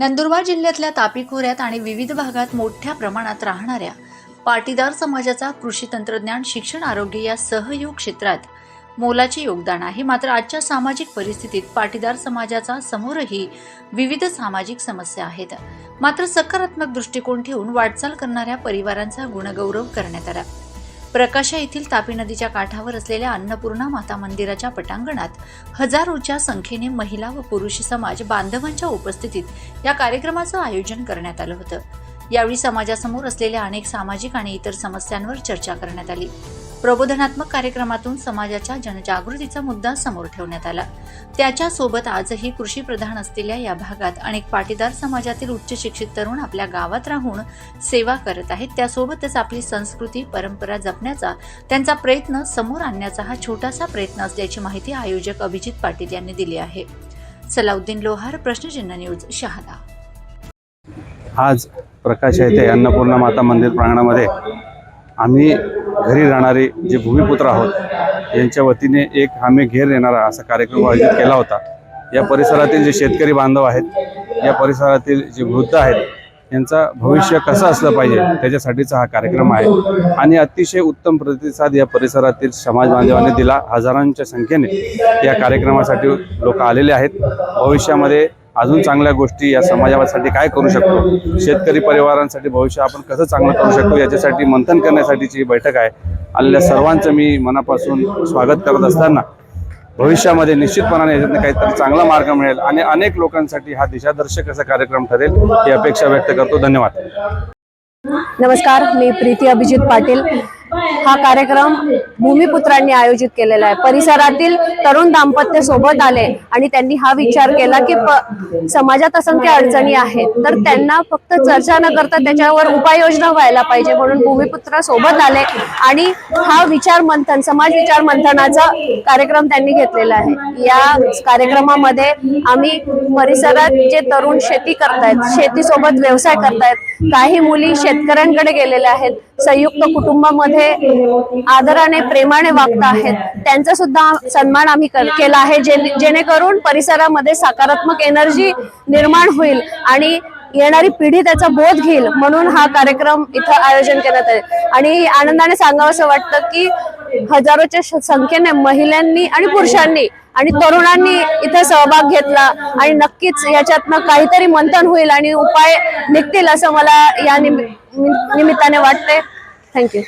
नंदुरबार जिल्ह्यातल्या तापी खोऱ्यात आणि विविध भागात मोठ्या प्रमाणात राहणाऱ्या पाटीदार समाजाचा कृषी तंत्रज्ञान शिक्षण आरोग्य या सहयोग क्षेत्रात मोलाचे योगदान आहे. मात्र आजच्या सामाजिक परिस्थितीत पाटीदार समाजाचा समोरही विविध सामाजिक समस्या आहेत. मात्र सकारात्मक दृष्टिकोन ठेवून वाटचाल करणाऱ्या परिवारांचा गुणगौरव करण्यात आला. प्रकाशा येथील तापी नदीच्या काठावर असलेल्या अन्नपूर्णा माता मंदिराच्या पटांगणात हजारोच्या संख्येने महिला व पुरुष समाज बांधवांच्या उपस्थितीत या कार्यक्रमाचं आयोजन करण्यात आलं होतं. यावेळी समाजासमोर असलेल्या अनेक सामाजिक आणि इतर समस्यांवर चर्चा करण्यात आली. प्रबोधनात्मक कार्यक्रमातून समाजाच्या जनजागृतीचा मुद्दा समोर ठेवण्यात आला. त्याच्यासोबत आजही कृषी प्रधान असलेल्या या भागात अनेक पाटीदार समाजातील उच्च शिक्षित तरुण आपल्या गावात राहून सेवा करत आहेत. त्यासोबतच आपली संस्कृती परंपरा जपण्याचा त्यांचा प्रयत्न समोर आणण्याचा हा छोटासा प्रयत्न असल्याची माहिती आयोजक अभिजित पाटील यांनी दिली आहे. सलाउद्दीन लोहार प्रश्नचिन्ह न्यूज शहादा. आज प्रकाश येथे अन्नपूर्णा माता मंदिर प्रांगणामध्ये. आम्ही घरी राहणारे जे भूमिपुत्र आहोत यांच्या वतीने एक आम्ही घेर येणारा असा कार्यक्रम आयोजित केला होता. या परिसरातील जे शेतकरी बांधव आहेत या परिसरातील जे वृद्ध आहेत यांचा भविष्य कसं असलं पाहिजे त्याच्यासाठीचा हा कार्यक्रम आहे. आणि अतिशय उत्तम प्रतिसाद या परिसरातील समाज बांधवांनी दिला. हजारांच्या संख्येने या कार्यक्रमासाठी लोक आलेले आहेत. भविष्यामध्ये अजून चांगल्या गोष्टी या समाजासाठी काय करू शकतो? शेतकरी परिवारांसाठी भविष्य आपण कसं चांगलं करू शकतो? याच्यासाठी मंथन करण्यासाठीची बैठक आहे आलेल्या सर्वांचं मी मनापासून स्वागत करत असताना भविष्यामध्ये निश्चितपणाने याच्यातनं काहीतरी चांगला मार्ग मिळेल आणि अनेक लोकांसाठी हा दिशादर्शक असा कार्यक्रम ठरेल ही अपेक्षा व्यक्त करतो. धन्यवाद. नमस्कार मी प्रीती अभिजित पाटील. हा कार्यक्रम भूमिपुत्रांनी आयोजित केलेला आहे. परिसरातील तरुण दाम्पत्य सोबत आले आणि त्यांनी हा विचार केला की समाजात असंख्य अडचणी आहेत. तर त्यांना फक्त चर्चा न करता त्याच्यावर उपाययोजना व्हायला पाहिजे म्हणून भूमिपुत्र सोबत आले आणि हा विचार मंथन समाज विचार मंथनाचा कार्यक्रम त्यांनी घेतलेला आहे. या कार्यक्रमामध्ये आम्ही परिसरात जे तरुण शेती करतायत शेतीसोबत व्यवसाय करतायत काही मुली शेतकऱ्यांकडे गेलेल्या आहेत. संयुक्त कुटुंबामध्ये आदराने प्रेमाने वागत आहेत. त्यांचा सुद्धा सन्मान आम्ही केला आहे जे जेणेकरून परिसरामध्ये सकारात्मक एनर्जी निर्माण होईल आणि येणारी पिढी त्याचा बोध घेईल म्हणून हा कार्यक्रम इथं आयोजन केला आहे आणि आनंदाने सांगावं असं वाटतं की हजारोच्या श- संख्येने महिलांनी आणि पुरुषांनी आणि तरुणांनी इथे सहभाग घेतला आणि नक्कीच याच्यातनं काहीतरी मंथन होईल आणि उपाय निघतील असं मला या निमित्ताने वाटते थँक्यू